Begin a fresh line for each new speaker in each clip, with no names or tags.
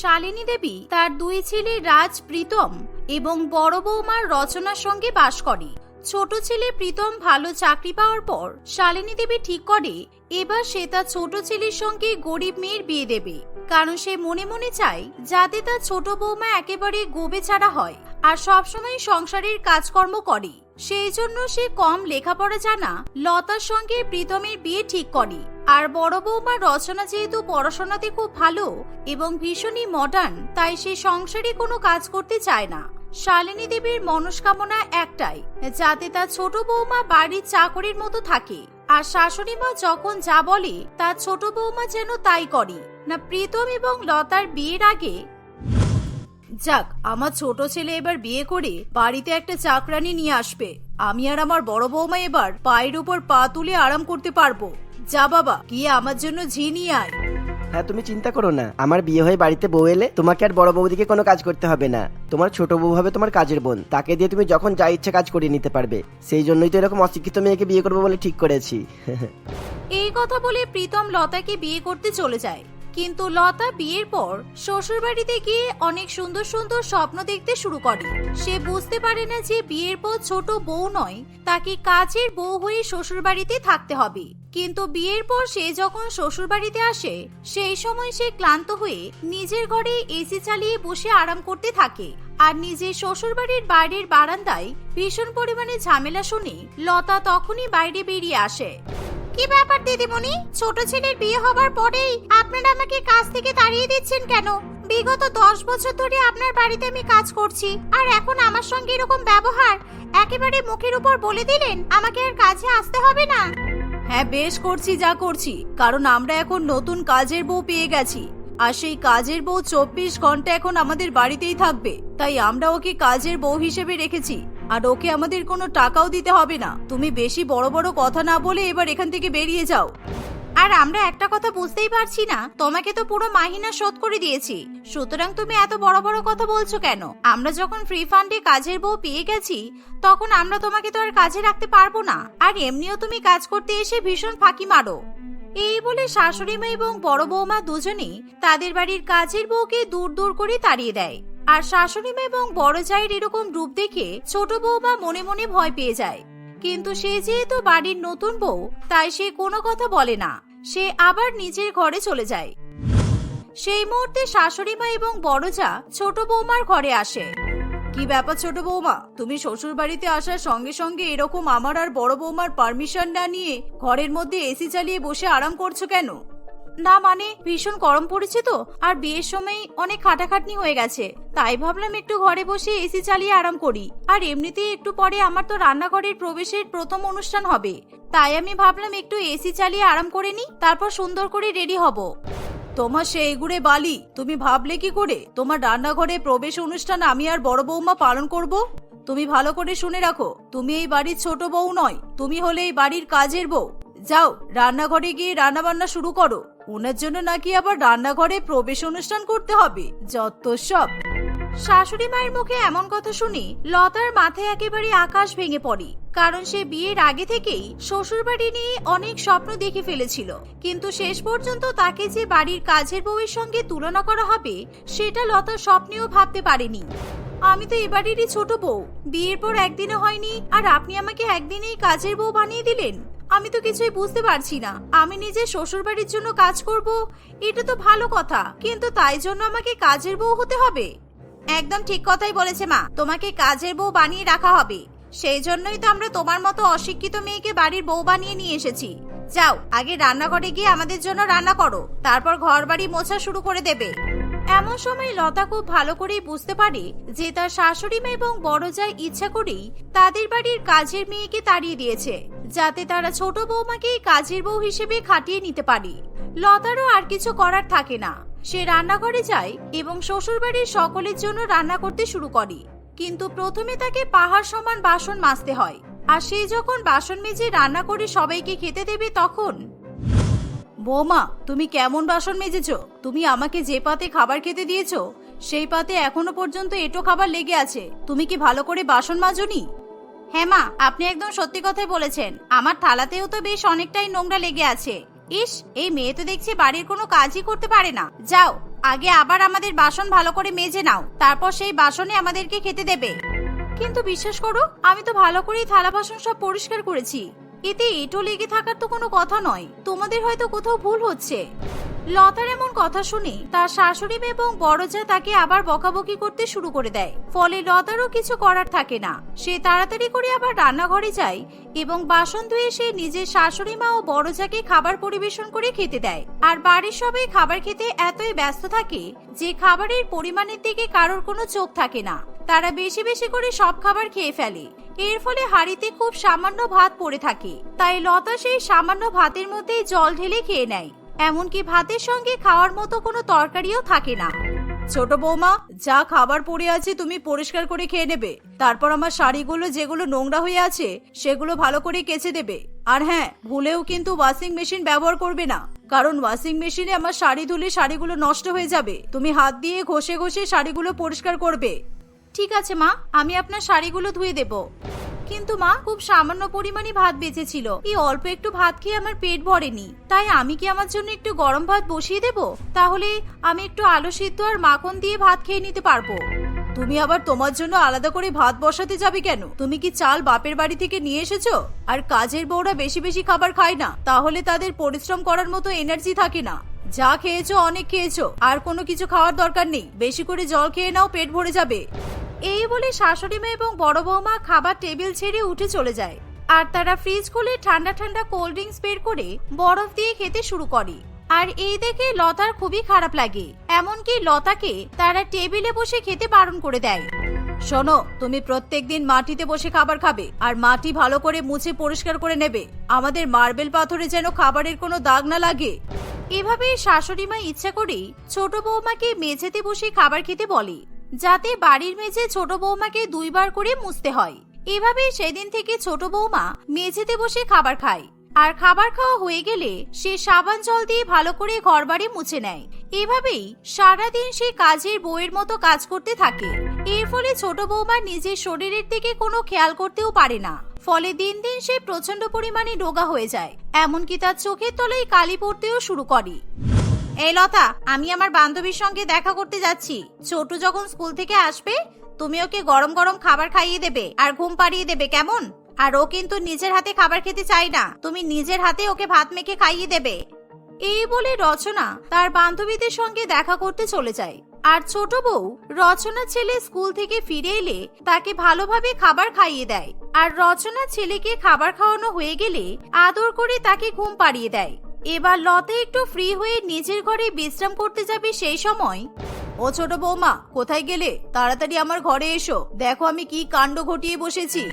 শালিনী দেবী তার দুই ছেলে রাজ প্রীতম এবং বড় বৌমার রচনার সঙ্গে বাস করে। ছোট ছেলে প্রীতম ভালো চাকরি পাওয়ার পর শালিনী দেবী ঠিক করে, এবার সে তার ছোট ছেলের সঙ্গে গরিব মেয়ের বিয়ে দেবে। কারণ সে মনে মনে চায়, যাতে তার ছোট বৌমা একেবারে গোবে ছাড়া হয় আর সবসময় সংসারের কাজকর্ম করে। সেই জন্য সে কম লেখাপড়া জানা লতার সঙ্গে প্রীতমের বিয়ে ঠিক করে। আর বড় বৌমার রচনা যেহেতু পড়াশোনাতে খুব ভালো এবং ভীষণই মডার্ন তাই সে সংসারে কোনো কাজ করতে চায় না। শালিনী দেবীর মনস্কামনা একটাই, যাতে তার ছোট বৌমা বাড়ির চাকরির মতো থাকে। আর শাশুড়ি মা যখন যা বলে, তার ছোট বৌমা যেন তাই করে। না, প্রীতম এবং লতার বিয়ের আগে? যাক, আমার ছোট ছেলে এবার বিয়ে করে বাড়িতে একটা চাকরানি নিয়ে আসবে। আমি আর আমার বড় বৌমা এবার পায়ের উপর পা তুলে আরাম করতে পারব। যা বাবা গিয়ে আমার জন্য ঝি নিয়ে আয়।
হ্যাঁ তুমি চিন্তা করো না। আমার বিয়ে হয়ে বাড়িতে বউ এলে তোমাকে আর বড় বৌদিকে কোনো কাজ করতে হবে না। তোমার ছোট বউ হবে তোমার কাজের বোন। তাকে দিয়ে তুমি যখন যা ইচ্ছে কাজ করিয়ে নিতে পারবে। সেই জন্যই তো এরকম অশিক্ষিত মেয়েকে বিয়ে করব বলে ঠিক করেছি।
এই কথা বলে প্রীতম লতাকে বিয়ে করতে চলে যায়। কিন্তু লতা বিয়ের পর শ্বশুরবাড়িতে গিয়ে অনেক সুন্দর সুন্দর স্বপ্ন দেখতে শুরু করে। সে বুঝতে পারে না যে বিয়ের পর ছোট বউ নয়, তাকে কাজের বউ হয়ে শ্বশুরবাড়িতে থাকতে হবে। কিন্তু বিয়ের পর সে যখন শ্বশুরবাড়িতে আসে, সেই সময় সে ক্লান্ত হয়ে নিজের ঘরে এসি চালিয়ে বসে আরাম করতে থাকে। আর নিজের শ্বশুরবাড়ির বাইরের বারান্দায় ভীষণ পরিমাণে ঝামেলা শুনে লতা তখনই বাইরে বেরিয়ে আসে। কি ব্যাপার, দিদিমণি? ছোট ছেলের বিয়ে হবার পরেই আপনারা আমাকে কাজ থেকে তাড়িয়ে দিচ্ছেন কেন? বিগত দশ বছর ধরে আপনার বাড়িতে আমি কাজ করছি, আর এখন আমার সঙ্গে এরকম ব্যবহার একেবারে মুখের উপর বলে দিলেন, আমাকে আর কাজে আসতে হবে না। হ্যাঁ বেশ করছি, যা করছি, কারণ আমরা এখন নতুন কাজের বউ পেয়ে গেছি, আর সেই কাজের বউ চব্বিশ ঘণ্টা এখন আমাদের বাড়িতেই থাকবে, তাই আমরা ওকে কাজের বউ হিসেবে রেখেছি। আর ওকে আমাদের কোনো টাকাও দিতে হবে না। তুমি বেশি বড় বড় কথা না বলে এবার এখান থেকে বেরিয়ে যাও। আর আমরা একটা কথা বুঝতেই পারছি না, তোমাকে তো পুরো মাহিনা শোধ করে দিয়েছি। সুতরাং তুমি এত বড় বড় কথা বলছো কেন? আমরা যখন ফ্রি ফান্ডে কাজের বউ পেয়ে গেছি, তখন আমরা তোমাকে তো আর কাজে রাখতে পারব না। আর এমনিও তুমি কাজ করতে এসে ভীষণ ফাঁকি মারো। এই বলে শাশুড়ি মা এবং বড় বৌমা দুজনেই তাদের বাড়ির কাজের বউকে দূর দূর করে তাড়িয়ে দেয়। আর শাশুড়ি মা এবং বড় জায়ের এরকম রূপ দেখে ছোট বৌমা মনে মনে ভয় পেয়ে যায়। কিন্তু সে যেহেতু বাড়ির নতুন বউ, তাই সে কোনো কথা বলে না। সে আবার নিজের ঘরে চলে যায়। সেই মুহূর্তে শাশুড়ি মা এবং বড় যা ছোট বৌমার ঘরে আসে। কি ব্যাপার ছোট বৌমা? তুমি শ্বশুর বাড়িতে আসার সঙ্গে সঙ্গে এরকম আমার আর বড় বৌমার পারমিশন না নিয়ে ঘরের মধ্যে এসি চালিয়ে বসে আরাম করছ কেন? না মানে ভীষণ গরম পড়েছে তো, আর বিয়ের সময় অনেক খাটাখাটনি হয়ে গেছে। তাই ভাবলাম একটু ঘরে বসে এসি চালিয়ে আরাম করি। আর এমনিতেই একটু পরে আমার তো রান্নাঘরের প্রবেশের প্রথম অনুষ্ঠান হবে। তাই আমি ভাবলাম একটু এসি চালিয়ে আরাম করে নি তারপর সুন্দর করে রেডি হব। তোমার সেই গুড়ে বালি, তুমি ভাবলে কি করে? তোমার রান্নাঘরে প্রবেশ অনুষ্ঠান আমি আর বড় বৌমা পালন করব? তুমি ভালো করে শুনে রাখো, তুমি এই বাড়ির ছোট বউ নয়, তুমি হলে এই বাড়ির কাজের বউ। যাও, রান্নাঘরে গিয়ে রান্না বান্না শুরু করো। ওনার জন্য নাকি আবার রান্নাঘরে প্রবেশ অনুষ্ঠান করতে হবে? যত সব। শাশুড়ি মায়ের মুখে এমন কথা শুনে, লতার মাথায় একেবারে আকাশ ভেঙে পড়ে, কারণ সে বিয়ের আগে থেকেই শ্বশুরবাড়ি নিয়ে অনেক স্বপ্ন দেখে ফেলেছিল। কিন্তু শেষ পর্যন্ত তাকে যে বাড়ির কাজের বউয়ের সঙ্গে তুলনা করা হবে, সেটা লতা স্বপ্নেও ভাবতে পারেনি। আমি তো এবারেরই ছোট বউ, বিয়ের পর একদিনও হয়নি, আর আপনি আমাকে একদিনেই কাজের বউ বানিয়ে দিলেন? আমি তো কিছুই বুঝতে পারছি না। আমি নিজে শ্বশুর বাড়ির জন্য কাজ করব, এটা তো ভালো কথা, কিন্তু তাই জন্য আমাকে কাজের বউ হতে হবে। একদম ঠিক কথাই বলেছে মা, তোমাকে কাজের বউ বানিয়ে রাখা হবে। সেই জন্যই তো আমরা তোমার মতো অশিক্ষিত মেয়েকে বাড়ির বউ বানিয়ে নিয়ে এসেছি। যাও, আগে রান্নাঘরে গিয়ে আমাদের জন্য রান্না করো, তারপর ঘর বাড়ি মোছা শুরু করে দেবে। এমন সময় লতা খুব ভালো করেই বুঝতে পারে যে তার শাশুড়ি মা এবং বড় যায় ইচ্ছা করেই তাদের বাড়ির কাজের মেয়েকে তাড়িয়ে দিয়েছে। যাতে তারা ছোট বৌমাকে কাজের বউ হিসেবে খাটিয়ে নিতে পারে। লতারও আর কিছু করার থাকে না। সে রান্নাঘরে যায় এবং শ্বশুরবাড়ির সকলের জন্য রান্না করতে শুরু করে। কিন্তু প্রথমে তাকে পাহাড় সমান বাসন মাজতে হয়। আর সে যখন বাসন মেজে রান্না করে সবাইকে খেতে দেবে তখন, বৌমা, তুমি কেমন বাসন মেজেছো? তুমি আমাকে যে পাতে খাবার খেতে দিয়েছ, সেই পাতে এখনও পর্যন্ত এটো খাবার লেগে আছে। তুমি কি ভালো করে বাসন মাজনি? হ্যাঁ মা, আপনি একদম সত্যি কথাই বলেছেন। আমার থালাতেও তো বেশ অনেকটাই নোংরা লেগে আছে। ইস, এই মেয়ে তো দেখছি বাড়ির কোনো কাজই করতে পারে না। যাও, আগে আবার আমাদের বাসন ভালো করে মেজে নাও। তারপর সেই বাসনে আমাদেরকে খেতে দেবে। কিন্তু বিশ্বাস করো, আমি তো ভালো করেই থালা বাসন সব পরিষ্কার করেছি। এতে এটো লেগে থাকার তো কোনো কথা নয়। তোমাদের হয়তো কোথাও ভুল হচ্ছে। লতার এমন কথা শুনে তার শাশুড়ি এবং বড়জা তাকে আবার বকাবকি করতে শুরু করে দেয়। ফলে লতারও কিছু করার থাকে না। সে তাড়াতাড়ি করে আবার রান্নাঘরে যায় এবং বাসন ধুয়ে সে নিজের শাশুড়ি মা ও বড়জাকে খাবার পরিবেশন করে খেতে দেয়। আর বাড়ির সবাই খাবার খেতে এতই ব্যস্ত থাকে যে খাবারের পরিমাণের দিকে কারোর কোনো চোখ থাকে না। তারা বেশি বেশি করে সব খাবার খেয়ে ফেলে। এর ফলে হাড়িতে খুব সামান্য ভাত পড়ে থাকে। তাই লতা সেই সামান্য ভাতের মধ্যেই জল ঢেলে খেয়ে নেয়। এমনকি ভাতের সঙ্গে খাওয়ার মতো কোনো তরকারিও থাকে না। ছোট বৌমা, যা খাবার পড়ে আছে তুমি পরিষ্কার করে খেয়ে নেবে। তারপর আমার শাড়িগুলো যেগুলো নোংরা হয়ে আছে, সেগুলো ভালো করে কেচে দেবে। আর হ্যাঁ ভুলেও কিন্তু ওয়াশিং মেশিন ব্যবহার করবে না। কারণ ওয়াশিং মেশিনে আমার শাড়ি ধুলে শাড়িগুলো নষ্ট হয়ে যাবে। তুমি হাত দিয়ে ঘষে ঘষে শাড়িগুলো পরিষ্কার করবে। ঠিক আছে, মা, আমি আপনার শাড়িগুলো ধুয়ে দেব। কিন্তু মা, খুব সামান্য পরিমাণে ভাত বেঁচেছিল। এই অল্প একটু ভাত খেয়ে আমার পেট ভরেনি। তাই আমি কি আমার জন্য একটু গরম ভাত বসিয়ে দেব? তাহলে আমি একটু আলু সিদ্ধ আর মাখন দিয়ে ভাত খেয়ে নিতে পারব। তুমি আবার তোমার জন্য আলাদা করে ভাত বসাতে যাবে কেন? তুমি কি চাল বাপের বাড়ি থেকে নিয়ে এসেছ? আর কাজের বউরা বেশি বেশি খাবার খায় না। তাহলে তাদের পরিশ্রম করার মতো এনার্জি থাকে না। যা খেয়েছো, অনেক খেয়েছো। আর কোনো কিছু খাওয়ার দরকার নেই। বেশি করে জল খেয়ে নাও, পেট ভরে যাবে। এই বলে শাশুড়ি মা এবং বড় বৌমা খাবার টেবিল ছেড়ে উঠে চলে যায়। আর তারা ফ্রিজ খুলে ঠান্ডা ঠান্ডা কোল্ড ড্রিঙ্কস বের করে বরফ দিয়ে খেতে শুরু করে। আর এই দেখে লতার খুবই খারাপ লাগে। এমনকি লতাকে তারা টেবিলে বসে খেতে বারণ করে দেয়। শোনো, তুমি প্রত্যেক দিন মাটিতে বসে খাবার খাবে, আর মাটি ভালো করে মুছে পরিষ্কার করে নেবে। আমাদের মার্বেল পাথরে যেন খাবারের কোনো দাগ না লাগে। এভাবে শাশুড়ি মা ইচ্ছা করেই ছোট বৌমাকে মেঝেতে বসে খাবার খেতে বলে। যাতে বাড়ির মেঝে ছোট বৌমাকে দুইবার করে মুছতে হয়। এভাবে সেদিন থেকে ছোট বৌমা মেঝেতে বসে খাবার খায়। আর খাবার খাওয়া হয়ে গেলে সে সাবান জল দিয়ে ভালো করে ঘরবাড়ি মুছে নেয়। এভাবেই সারাদিন সে কাজের বউয়ের মতো কাজ করতে থাকে। এর ফলে ছোট বৌমা নিজের শরীরের দিকে কোনো খেয়াল করতেও পারে না। ফলে দিন দিন সে প্রচণ্ড পরিমাণে রোগা হয়ে যায়। এমনকি তার চোখের তলায় কালি পড়তেও শুরু করে। এই লতা, আমি আমার বান্ধবীর সঙ্গে দেখা করতে যাচ্ছি। ছোট যখন স্কুল থেকে আসবে, তুমি ওকে গরম গরম খাবার খাইয়ে দেবে আর ঘুম পাড়িয়ে দেবে, কেমন? আর ও কিন্তু নিজের হাতে খাবার খেতে চায় না, তুমি নিজের হাতে ওকে ভাত মেখে খাইয়ে দেবে। এই বলে রচনা তার বান্ধবীদের সঙ্গে দেখা করতে চলে যায়। আর ছোট বউ, রচনার ছেলে স্কুল থেকে ফিরে এলে তাকে ভালোভাবে খাবার খাইয়ে দেয়। আর রচনা ছেলেকে খাবার খাওয়ানো হয়ে গেলে আদর করে তাকে ঘুম পাড়িয়ে দেয়। এবার লতা একটু ফ্রি হয়ে নিজের ঘরে বিশ্রাম করতে যাবে সেই সময়? ও ছোট বৌমা, কোথায় গেলে? তাড়াতাড়ি আমার ঘরে এসো। দেখো আমি কি কাণ্ড ঘটিয়ে বসেছি।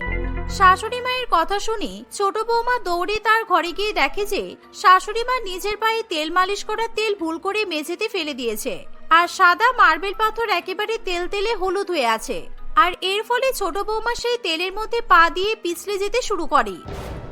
শাশুড়ি মায়ের কথা শুনে ছোট বৌমা দৌড়ে তার ঘরে গিয়ে দেখে যে শাশুড়ি মা নিজের পায়ে তেল মালিশ করার তেল ভুল করে মেঝেতে ফেলে দিয়েছে। আর সাদা মার্বেল পাথর একেবারে তেল তেলে হলুদ হয়ে আছে। আর এর ফলে ছোট বৌমা সেই তেলের মধ্যে পা দিয়ে পিছলে যেতে শুরু করে।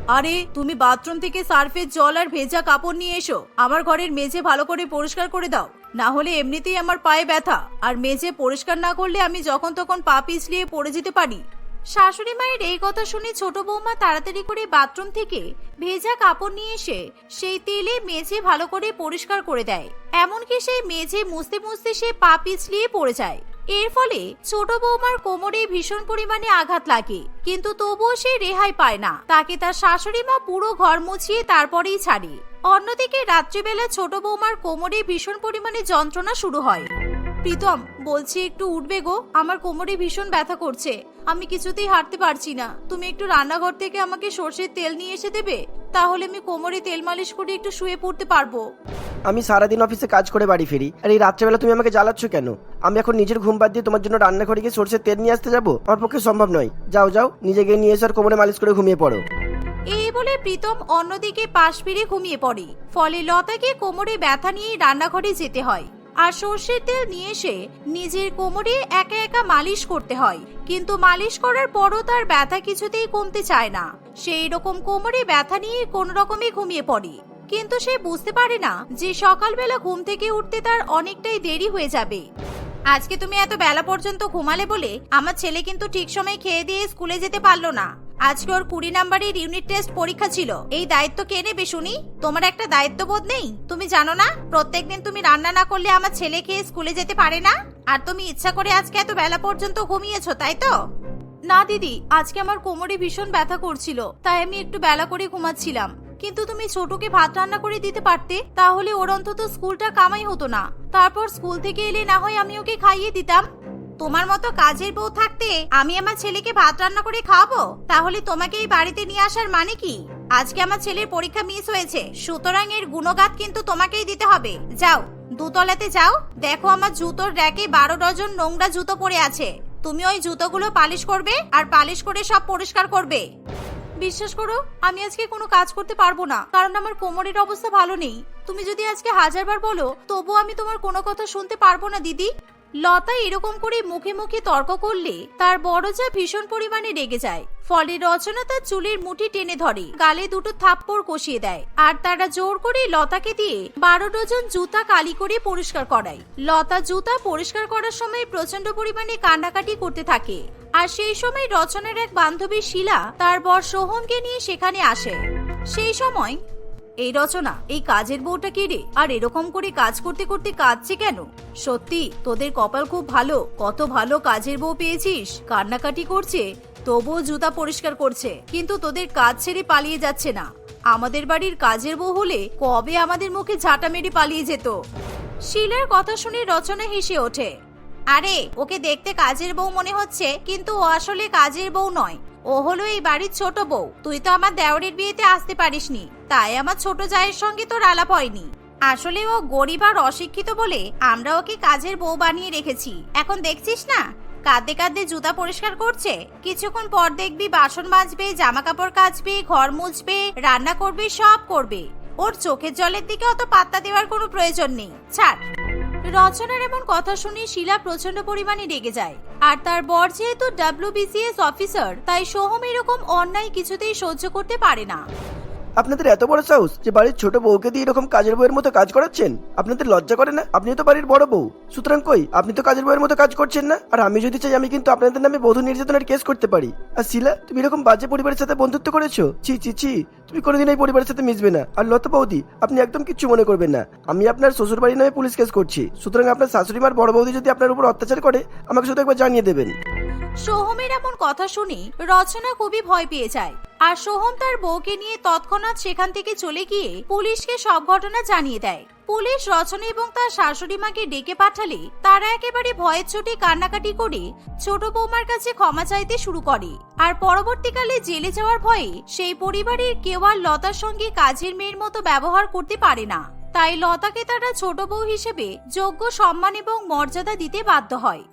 আরে, তুমি বাথরুম থেকে সার্ফের জল আর ভেজা কাপড় নিয়ে এসো। আমার ঘরের মেঝে ভালো করে পরিষ্কার করে দাও। না হলে এমনিতেই আমার পায়ে ব্যথা। আর মেঝে পরিষ্কার না করলে আমি যখন তখন পা পিছলিয়ে পড়ে যেতে পারি। শাশুড়ি মায়ের এই কথা শুনে ছোট বৌমা তাড়াতাড়ি করে বাথরুম থেকে ভেজা কাপড় নিয়ে এসে সেই তেলে মেঝে ভালো করে পরিষ্কার করে দেয়। এমনকি সেই মেঝে মুছতে মুছতে সে পা পিছলিয়ে পড়ে যায়। এর ফলে ছোট বৌমার কোমরে ভীষণ পরিমাণে আঘাত লাগে, কিন্তু তবুও সে রেহাই পায় না। তাকে তার শাশুড়ি মা পুরো ঘর মুছিয়ে তারপরেই ছাড়ে। অন্যদিকে রাত্রিবেলা ছোট বৌমার কোমরে ভীষণ পরিমাণে যন্ত্রণা শুরু হয়। প্রীতম বলছি একটু উঠবে গো। আমার কোমরে ভীষণ ব্যথা করছে। আমি কিছুতেই হাঁটতে পারছি না। তুমি একটু রান্নাঘর থেকে আমাকে সর্ষের তেল নিয়ে এসে দেবে? তাহলে আমি কোমরে তেল মালিশ করে একটু শুয়ে পড়তে পারব।
আমি সারাদিন অফিসে কাজ করে বাড়ি ফিরি। আর এই রাত্রেবেলা তুমি আমাকে জ্বালাচ্ছ কেন? আমি এখন নিজের ঘুম বাদ দিয়ে তোমার জন্য রান্নাঘরে গিয়ে সর্ষের তেল নিয়ে আসতে যাব? আমার পক্ষে সম্ভব নয়। যাও যাও নিজে গিয়ে নিয়ে এসে আর কোমরে মালিশ করে ঘুমিয়ে পড়ো।
এই বলে প্রীতম অন্যদিকে পাশ ফিরে ঘুমিয়ে পড়ে। ফলে লতাকে কোমরে ব্যথা নিয়ে রান্নাঘরে যেতে হয়। আর সর্ষের তেল নিয়ে এসে নিজের কোমরে একা একা মালিশ করতে হয়। কিন্তু মালিশ করার পরও তার ব্যথা কিছুতেই কমতে চায় না। সেই রকম কোমরে ব্যথা নিয়ে কোন রকমে ঘুমিয়ে পড়ে। কিন্তু সে বুঝতে পারে না যে সকালবেলা ঘুম থেকে উঠতে তার অনেকটাই দেরি হয়ে যাবে। আজকে তুমি এত বেলা পর্যন্ত ঘুমালে বলে আমার ছেলে কিন্তু ঠিক সময় খেয়ে দিয়ে স্কুলে যেতে পারল না। আজকে ওর কুড়ি নাম্বারের ইউনিট টেস্ট পরীক্ষা ছিল। এই দায়িত্ব কে নেবে শুনি? তোমার একটা দায়িত্ববোধ নেই? তুমি জানো না? প্রত্যেকদিন তুমি রান্না না করলে আমার ছেলে খেয়ে স্কুলে যেতে পারে না? আর তুমি ইচ্ছা করে আজকে এত বেলা পর্যন্ত ঘুমিয়েছো, তাই তো? না, দিদি, আজকে আমার কোমরে ভীষণ ব্যথা করছিল, তাই আমি একটু বেলা করে ঘুমাচ্ছিলাম। কিন্তু তুমি ছোটকে ভাত রান্না করে দিতে পারতে, তাহলে ওর অন্তত স্কুলটা কামাই হতো না। তারপর স্কুল থেকে এলে না হয় আমি ওকে খাইয়ে দিতাম। তোমার মতো কাজের বউ থাকতে আমি আমার ছেলেকে ভাত রান্না করে খাওয়াবো? তাহলে তোমাকে এই বাড়িতে নিয়ে আসার মানে কি? আজকে আমার ছেলের পরীক্ষা মিস হয়েছে, সুতরাং এর গুণগাত কিন্তু তোমাকেই দিতে হবে। যাও, দুতলাতে যাও। দেখো আমার জুতোর র্যাকে বারো ডজন নোংরা জুতো পড়ে আছে। তুমি ওই জুতোগুলো পালিশ করবে আর পালিশ করে সব পরিষ্কার করবে। বিশ্বাস করো, আমি আজকে কোনো কাজ করতে পারব না, কারণ আমার কোমরের অবস্থা ভালো নেই। তুমি যদি আজকে হাজারবার বলো তবু আমি তোমার কোনো কথা শুনতে পারব না, দিদি। লতা এরকম করে মুখে মুখে তর্ক করলে তার বড় যা ভীষণ পরিমাণে রেগে যায়। ফলে রচনা তার চুলের মুঠি টেনে ধরে, গালে দুটো থাপ্পড় কষিয়ে দেয় আর তারা জোর করে লতাকে দিয়ে বারো ডজন জুতা কালি করে পরিষ্কার করায়। লতা জুতা পরিষ্কার করার সময় প্রচণ্ড পরিমাণে কান্নাকাটি করতে থাকে আর সেই সময় রচনার এক বান্ধবী শিলা তার বর সোহমকে নিয়ে সেখানে আসে। সেই সময় এই রচনা, এই কাজের বউটা কে রে? আর এরকম করে কাজ করতে করতে কাঁদছে কেন? সত্যি, তোদের কপাল খুব ভালো, কত ভালো কাজের বউ পেয়েছিস। কান্নাকাটি করছে, তবুও জুতা পরিষ্কার করছে। কিন্তু তোদের কাজ ছেড়ে পালিয়ে যাচ্ছে না। আমাদের বাড়ির কাজের বউ হলে কবে আমাদের মুখে ঝাঁটা মেরে পালিয়ে যেত? শিলার কথা শুনে রচনা হেসে ওঠে। আরে, ওকে দেখতে কাজের বউ মনে হচ্ছে, কিন্তু ও আসলে কাজের বউ নয়। ও হলো এই বাড়ির ছোট বউ। তুই তো আমার দেওরের বিয়েতে আসতে পারিসনি। তাই আমার ছোট জায়ের সঙ্গে তোর আলাপ হয়নি। আসলে ও গরিব আর অশিক্ষিত বলে আমরা ওকে কাজের বউ বানিয়ে রেখেছি। এখন দেখছিস না? কাঁদতে কাঁদতে জুতা পরিষ্কার করছে। কিছুক্ষণ পর দেখবি বাসন মাজবে জামা কাপড় কাচবে, ঘর মুছবে, রান্না করবে, সব করবে। ওর চোখের জলের দিকে অত পাত্তা দেওয়ার কোনো প্রয়োজন নেই। ছাড়। রচনার এমন কথা শুনে শিলা প্রচণ্ড পরিমাণে রেগে যায়। আর তার বর যেহেতু ডাব্লিউবিসিএস অফিসার তাই সোহম এরকম অন্যায় কিছুতেই সহ্য করতে পারে না।
আপনাদের এত বড় সাহস যে বাড়ির ছোট বউকে দিয়ে এরকম কাজের বউয়ের মতো কাজ করাচ্ছেন? আপনাদের লজ্জা করে না? আপনি তো বাড়ির বড় বউ। সুতরাং কই, আপনি তো কাজের বউয়ের মতো কাজ করছেন না? আর আমি যদি চাই আমি কিন্তু আপনাদের নামে বধূ নির্যাতনের কেস করতে পারি। আর শিলা, তুমি এরকম বাজে পরিবারের সাথে বন্ধুত্ব করেছ? ছি ছি ছি, তুমি কোনোদিন এই পরিবারের সাথে মিশবে না। আর লতা বৌদি, আপনি একদম কিচ্ছু মনে করবেন না। আমি আপনার শ্বশুর বাড়ির নামে পুলিশ কেস করছি। সুতরাং আপনার শাশুড়ি মার বড় বৌদি যদি আপনার উপর অত্যাচার করে, আমাকে শুধু একবার জানিয়ে দেবেন।
সোহমের এমন কথা শুনে রচনা খুবই ভয় পেয়ে যায়। আর সোহম তার বউকে নিয়ে তৎক্ষণাৎ সেখান থেকে চলে গিয়ে পুলিশকে সব ঘটনা জানিয়ে দেয়। পুলিশ রচনা এবং তার শাশুড়ি মাকে ডেকে পাঠালে তারা একেবারে ভয়ের চোটে কান্নাকাটি করে ছোট বৌমার কাছে ক্ষমা চাইতে শুরু করে। আর পরবর্তীকালে জেলে যাওয়ার ভয়ে সেই পরিবারের কেউ আর লতার সঙ্গে কাজের মেয়ের মতো ব্যবহার করতে পারে না। তাই লতাকে তারা ছোট বউ হিসেবে যোগ্য সম্মান এবং মর্যাদা দিতে বাধ্য হয়।